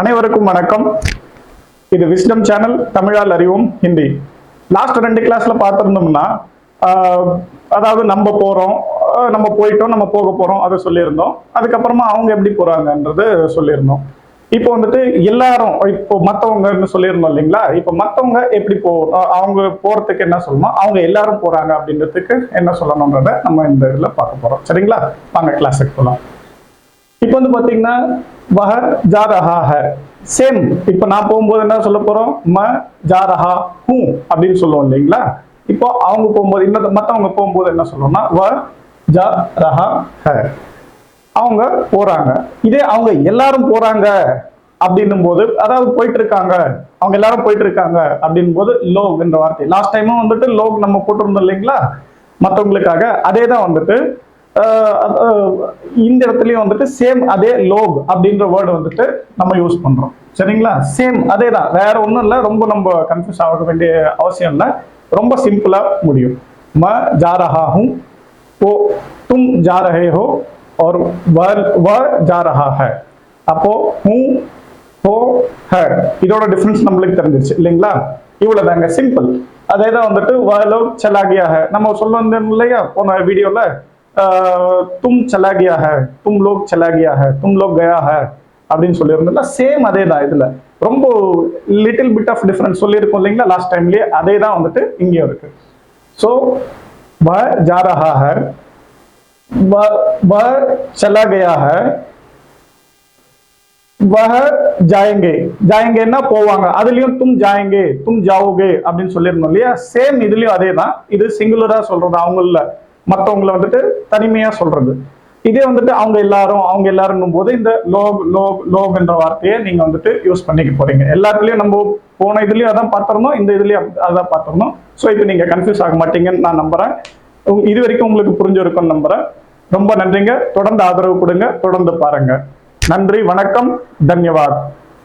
அனைவருக்கும் வணக்கம். இது விஸ்டம் சேனல் தமிழால் அறிவோம் ஹிந்தி. லாஸ்ட் ரெண்டு கிளாஸ்ல பார்த்துருந்தோம்னா அதாவது நம்ம போறோம் நம்ம போயிட்டோம் நம்ம போக போறோம் அதை சொல்லியிருந்தோம். அதுக்கப்புறமா அவங்க எப்படி போறாங்கன்றது சொல்லியிருந்தோம். இப்போ வந்துட்டு எல்லாரும் இப்போ மற்றவங்கன்னு சொல்லியிருந்தோம் இல்லைங்களா? இப்போ மற்றவங்க எப்படி போ அவங்க போறதுக்கு என்ன சொல்லணும் அவங்க எல்லாரும் போறாங்க அப்படின்றதுக்கு என்ன சொல்லணுன்றத நம்ம இந்த இதில் பார்க்க போறோம். சரிங்களா? வாங்க கிளாஸுக்கு போகலாம் இப்போ வந்து பார்த்தீங்கன்னா வஹர் ஜா சேம் இப்போ நான் போகும்போது என்ன சொல்ல போறோம்? ம ஜாரஹா ஹூ அப்படின்னு சொல்லுவோம் இல்லைங்களா? இப்போ அவங்க போகும்போது இன்னும் மற்றவங்க போகும்போது என்ன சொல்லுவோம்னா வ ஜா ரஹா ஹ. அவங்க போறாங்க. இதே அவங்க எல்லாரும் போறாங்க அப்படின்னும் போது அதாவது போயிட்டு இருக்காங்க அவங்க எல்லாரும் போயிட்டு இருக்காங்க அப்படின்னும் போது லோக் என்ற வார்த்தை. லாஸ்ட் டைமும் வந்துட்டு லோக் நம்ம போட்டிருந்தோம் இல்லைங்களா? மற்றவங்களுக்காக அதே தான் வந்துட்டு இந்த இடத்துலயும் வந்துட்டு சேம் அதே லோக் அப்படின்ற வேர்டு வந்துட்டு நம்ம யூஸ் பண்றோம் சரிங்களா சேம் அதே தான் வேற ஒன்றும் இல்லை ரொம்ப நம்ம கன்ஃபியூஸ் ஆக வேண்டிய அவசியம் இல்லை ரொம்ப சிம்பிளா முடியும் ம ஜா ரஹா ஹூ वो तुम जा रहे हो और वह वह जा रहा है அப்போ ஹூ ஹோ ஹ இதோட டிஃபரன்ஸ் நம்மளுக்கு தெரிஞ்சிருச்சு இல்லைங்களா இவ்வளவுதாங்க சிம்பிள் அதே தான் வந்துட்டு வ லோக் சலா கியா ஹை நம்ம சொல்ல வந்தோம் இல்லையா போன வீடியோல தும் சலா கியா ஹ தும் லோக் சலா கியா ஹ தும் லோக் கயா ஹ அப்படின்னு சொல்லியிருந்தோம்ல சேம் அதே தான் இதில். ரொம்ப லிட்டில் பிட் ஆஃப் டிஃப்ரென்ஸ் சொல்லியிருக்கோம் இல்லைங்களா லாஸ்ட் டைம்லேயே அதே தான் வந்துட்டு இங்கேயும் இருக்கு. ஸோ வ ஜா ரஹா ஹர் வ சலா கயா ஹர் வஹ ஜாயங்கே. ஜாயங்கேன்னா போவாங்க. அதுலயும் தும் ஜாயங்கே தும் ஜாவோகே அப்படின்னு சொல்லியிருந்தோம் இல்லையா? சேம் இதுலயும் அதே தான் இது சிங்குலரா சொல்றது அவங்கள மற்றவங்கள வந்துட்டு தனிமையா சொல்றது. இதே வந்துட்டு அவங்க எல்லாரும் அவங்க எல்லாரும் போது இந்த லோப் லோப் லோப் என்ற வார்த்தையை நீங்க வந்துட்டு யூஸ் பண்ணிக்க போறீங்க. எல்லாத்துலயும் நம்ம போன இதுலயும் அதான் பார்த்துருந்தோம் இந்த இதுலயும் அதான் பார்த்துருந்தோம். ஸோ இப்போ நீங்க கன்ஃபியூஸ் ஆக மாட்டீங்கன்னு நான் நம்புறேன். இது வரைக்கும் உங்களுக்கு புரிஞ்சிருக்கும்னு நம்புறேன். ரொம்ப நன்றிங்க. தொடர்ந்து ஆதரவு கொடுங்க. தொடர்ந்து பாருங்க. நன்றி வணக்கம். தன்யவாத்.